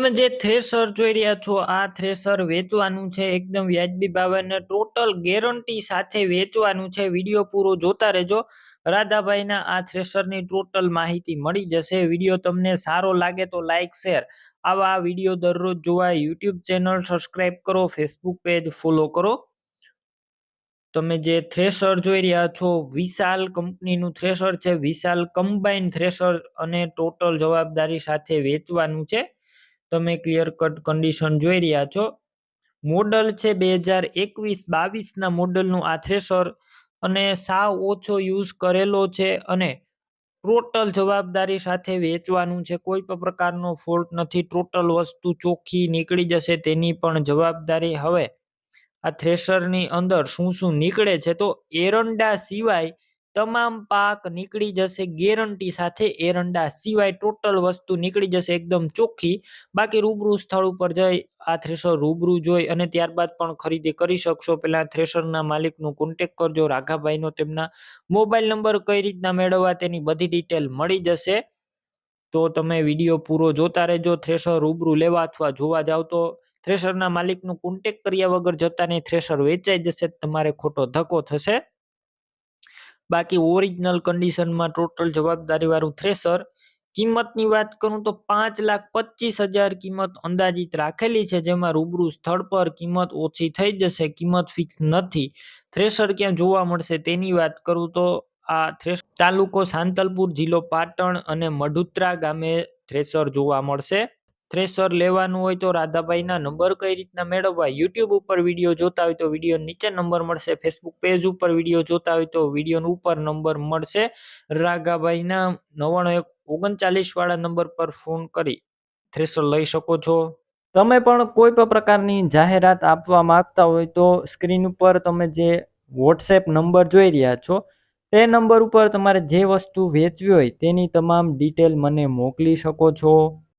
તમે જે થ્રેશર જોઈ રહ્યા છો, આ થ્રેશર વેચવાનું છે, એકદમ વ્યાજબી ભાવે ટોટલ ગેરંટી સાથે વેચવાનું છે. વીડિયો પૂરો જોતા રહેજો. રાધાભાઈના આ થ્રેશરની ટોટલ માહિતી મળી જશે. વીડિયો તમને સારો લાગે તો લાઇક શેર આવા વીડિયો દરરોજ જોવા યુટ્યુબ ચેનલ સબસ્ક્રાઈબ કરો ફેસબુક પેજ ફોલો કરો. તમે જે થ્રેશર જોઈ રહ્યા છો, વિશાલ કંપનીનું થ્રેશર છે. વિશાલ કમ્બાઈન થ્રેશર અને ટોટલ જવાબદારી સાથે વેચવાનું છે. તમે ક્લિયર કટ કન્ડિશન જોઈ રહ્યા છો. મોડલ છે બે હજાર એકવીસ બાવીસના મોડલનું આ થ્રેશર અને સાવ ઓછો યુઝ કરેલો છે અને ટોટલ જવાબદારી સાથે વેચવાનું છે. કોઈ પણ પ્રકારનો ફોલ્ટ નથી. ટોટલ વસ્તુ ચોખ્ખી નીકળી જશે તેની પણ જવાબદારી હવે આ થ્રેશરની અંદર શું શું નીકળે છે. તો એરંડા સિવાય તમામ પાક નીકળી જશે ગેરંટી સાથે. એરંડા સિવાય ટોટલ વસ્તુ નીકળી જશે એકદમ ચોખ્ખી. બાકી રૂબરૂ સ્થળ ઉપર જઈ આ થ્રેશર રૂબરૂ જોઈ અને ત્યારબાદ પણ ખરીદી કરી શકશો. પહેલાં થ્રેશરના માલિકનું કોન્ટેક કરજો. રાઘાભાઈનો તેમના મોબાઈલ નંબર કઈ રીતના મેળવવા તેની બધી ડિટેલ મળી જશે. તો તમે વીડિયો પૂરો જોતા રહેજો. થ્રેશર રૂબરૂ લેવા અથવા જોવા જાવ તો થ્રેશરના માલિકનું કોન્ટેક કર્યા વગર જતાની થ્રેશર વેચાઈ જશે. તમારે ખોટો ધક્કો થશે. બાકી ઓરિજિનલ કન્ડિશનમાં ટોટલ જવાબદારીવાળું થ્રેસર કિંમતની વાત કરું તો પાંચ લાખ પચીસ હજાર કિંમત અંદાજિત રાખેલી છે, જેમાં રૂબરૂ સ્થળ પર કિંમત ઓછી થઈ જશે, કિંમત ફિક્સ નથી. થ્રેશર ક્યાં જોવા મળશે તેની વાત કરું તો આ થ્રેસર તાલુકો સાંતલપુર, જિલ્લો પાટણ અને મઢુત્રા ગામે થ્રેસર જોવા મળશે. થ્રેશર લેવાનું હોય તો રાધાભાઈના નંબર કઈ રીતના મેળવવા? યુટ્યુબ ઉપર વીડિયો જોતા હોય તો વીડિયો નીચે નંબર મળશે. ફેસબુક પેજ ઉપર વીડિયો જોતા હોય તો વીડિયો ઉપર નંબર મળશે. રાઘાભાઈના નવ્વાણું એક ઓગણચાલીસ વાળા નંબર પર ફોન કરી થ્રેશર લઈ શકો છો. તમે પણ કોઈ પણ પ્રકારની જાહેરાત આપવા માંગતા હોય તો સ્ક્રીન ઉપર તમે જે વોટ્સએપ નંબર જોઈ રહ્યા છો, તે નંબર ઉપર તમારે જે વસ્તુ વેચવી હોય તેની તમામ ડિટેલ મને મોકલી શકો છો.